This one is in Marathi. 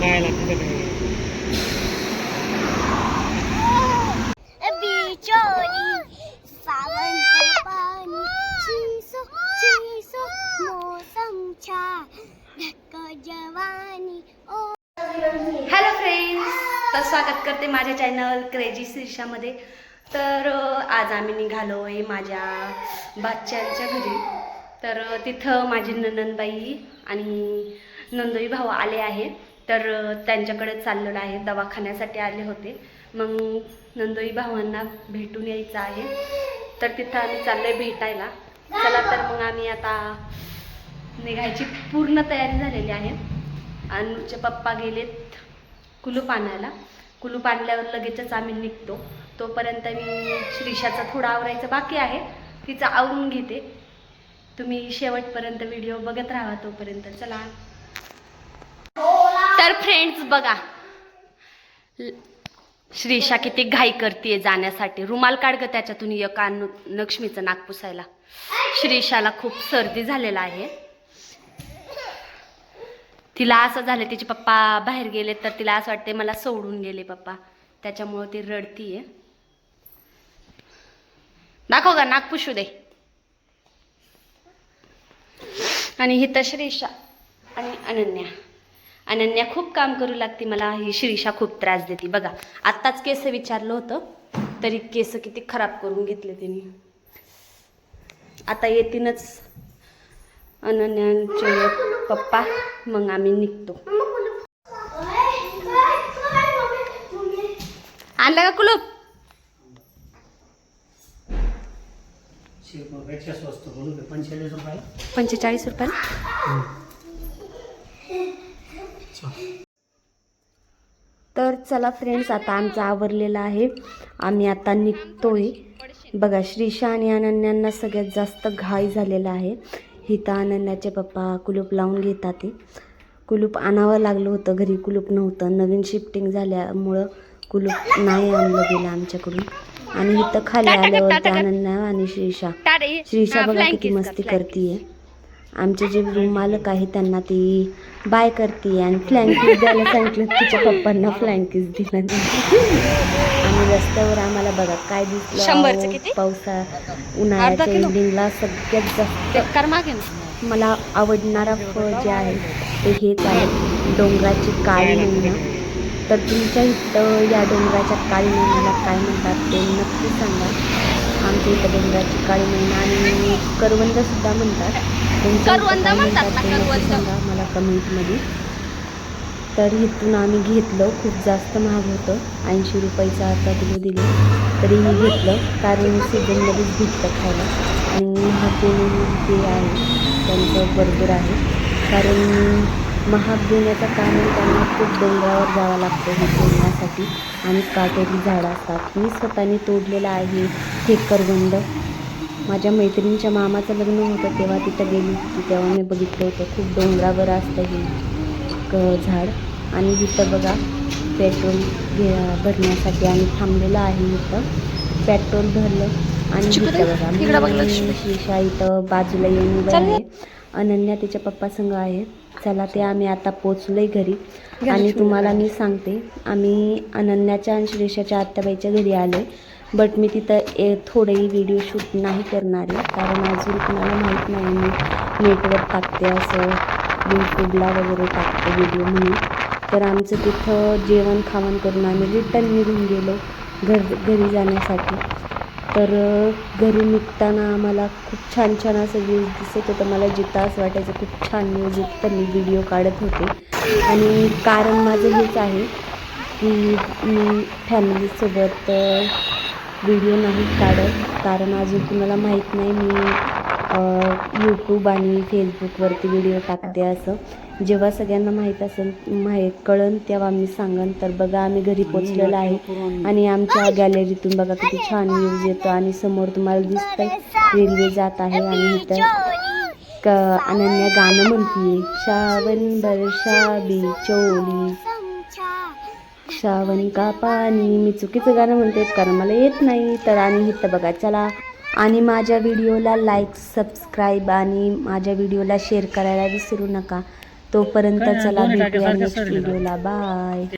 काय लागतं काय हॅलो फ्रेंड्स तर स्वागत करते माझ्या चॅनल क्रेजी शीर्षामध्ये तर आज आम्ही निघालो आहे माझ्या बादच्यांच्या घरी. तर तिथं माझी ननंदबाई आणि नंदोई भाऊ आले आहे तर त्यांच्याकडे चाललेलं आहे दवाखान्यासाठी आले होते. मग नंदोई भावांना भेटून यायचं आहे. तर तिथं आम्ही चाललो आहे भेटायला. चला तर मग आम्ही आता निघायची पूर्ण तयारी झालेली आहे. अनुचे पप्पा गेलेत कुलूप आणायला. कुलूप आणल्यावर लगेचच आम्ही निघतो. तोपर्यंत मी श्रीषाचा थोडा आवरायचं बाकी आहे. तिचं आवरून घेते. तुम्ही शेवटपर्यंत व्हिडिओ बघत राहा तोपर्यंत. चला. तर फ्रेंड्स बघा. श्रीशा श्रीषा किती घाई करते जाण्यासाठी. रुमाल काढ ग त्याच्यातून एका लक्ष्मीचं नाक पुसायला. श्रीषाला खूप सर्दी झालेला आहे. तिला असं झालं तिचे पप्पा बाहेर गेले तर तिला असं वाटते मला सोडून गेले पप्पा. त्याच्यामुळं ती रडतीये. दाखव का नाक पुसू दे. आणि ही तर श्रीषा आणि अनन्या. अनन्या खूप काम करू लागते मला ही श्रीषा खूप त्रास देते. बघा आत्ताच केस विचारलं होतं तरी केस किती खराब करून घेतले तिने. आता येतीनच अनन्यांचे पप्पा मग आम्ही निघतो. आणलं का कुलूप? रुपये. पंचेचाळीस रुपये तर चला फ्रेंड्स आता आमचं आवरलेलं आहे. आम्ही आता निघतोय. बघा श्रीषा आणि अनन्यांना सगळ्यात जास्त घाई झालेला आहे. हिता अनन्याचे पप्पा कुलूप लावून घेतात ते कुलूप आणावं लागलं होतं घरी कुलूप नव्हतं. नवीन शिफ्टिंग झाल्यामुळं कुलूप नाही आणलं गेलं आमच्याकडून. आणि इथं खाली आल्यावरती अनन्या आणि श्रीषा श्रीषा बघा किती मस्ती करतीये. आमचे जे रूम मालक आहे त्यांना ती बाय करते आणि फ्लँकीज द्यायला सांगितलं तिच्या पप्पांना फ्लँकीज दिला आणि रस्त्यावर आम्हाला बघा काय दिसलं? पावसा उन्हाळ्याच्या? एंडिंगला सगळ्यात जास्त मला आवडणारा फळ जे आहे ते हेच आहे डोंगराची काळी मैना तर तुमच्या इथं या डोंगराच्या काळी मैनाला काय म्हणतात ते नक्की सांगा आमच्या इथं डोंगराची काळी मैना आणि करवंदसुद्धा म्हणतात. करवंद म्हणतात ते मला कमेंटमध्ये. तर इथून आम्ही घेतलं खूप जास्त महाग होतं. ऐंशी रुपयाचं अर्धा किलो दिले. तरीही घेतलं कारण सीझनमध्येच भेटतं खायला. आणि महाग देणे जे आहे त्यांचं बरोबर आहे. कारण महाग देण्याचं कारण त्यांना खूप डोंगरावर जावं लागतं हे तोडण्यासाठी आणि काटेरी झाडं असतात. मी स्वतःने तोडलेलं आहे हे करवंद माझ्या मैत्रिणीच्या मामाचं लग्न होतं तेव्हा तिथं गेली होती. तेव्हा मी बघितलं होतं. खूप डोंगरावर असतं हे क झाड. आणि इथं बघा पेट्रोल घे भरण्यासाठी आम्ही थांबलेलं आहे इथं. पेट्रोल भरलं आणि इथं बघा शिशा इथं बाजूला येऊन आहे. अनन्या तिच्या पप्पा संग आहे. चला ते आम्ही आता पोचलोय घरी. आणि तुम्हाला मी सांगते आम्ही अनन्याच्या आणि श्रेषाच्या आत्याबाईच्या घरी आलोय. बट मी तिथं ए थोडेही व्हिडिओ शूट नाही करणार आहे कारण अजून कुणाला माहीत नाही मी नेटवर टाकते असं यूट्यूबला वगैरे टाकते व्हिडिओ म्हणून. तर आमचं तिथं जेवण खावण करून आम्ही रिटर्न निघून गेलो घर घरी जाण्यासाठी. तर घरी निघताना आम्हाला खूप छान छान असं व्ह्यूज दिसत होतं. मला जिथं असं वाटायचं खूप छान व्ह्यूज तर मी व्हिडिओ काढत होते. आणि कारण माझं हेच आहे की मी फॅमिलीसोबत व्हिडिओ नाही काढत. कारण अजून कुणाला माहीत नाही मी यूट्यूब आणि फेसबुकवरती व्हिडिओ टाकते असं. जेव्हा सगळ्यांना माहीत असेल माहीत कळन तेव्हा मी सांगन तर बघा आम्ही घरी पोचलेलो आहे. आणि आमच्या गॅलरीतून बघा किती छान व्ह्यूज येतो आणि समोर तुम्हाला दिसतंय रेल्वे जात आहे आणि इथं क अनन्या गाणं म्हणतीये. श्रावण वर्षा बिचोली श्रावण का पाणी? मी चुकीचं गाणं म्हणते कारण मला येत नाही. तर आणि इथं बघा चला. आणि माझ्या व्हिडिओला लाईक सबस्क्राईब आणि माझ्या व्हिडिओला शेअर करायला विसरू नका. तोपर्यंत चला भेटूया नेक्स्ट व्हिडिओला बाय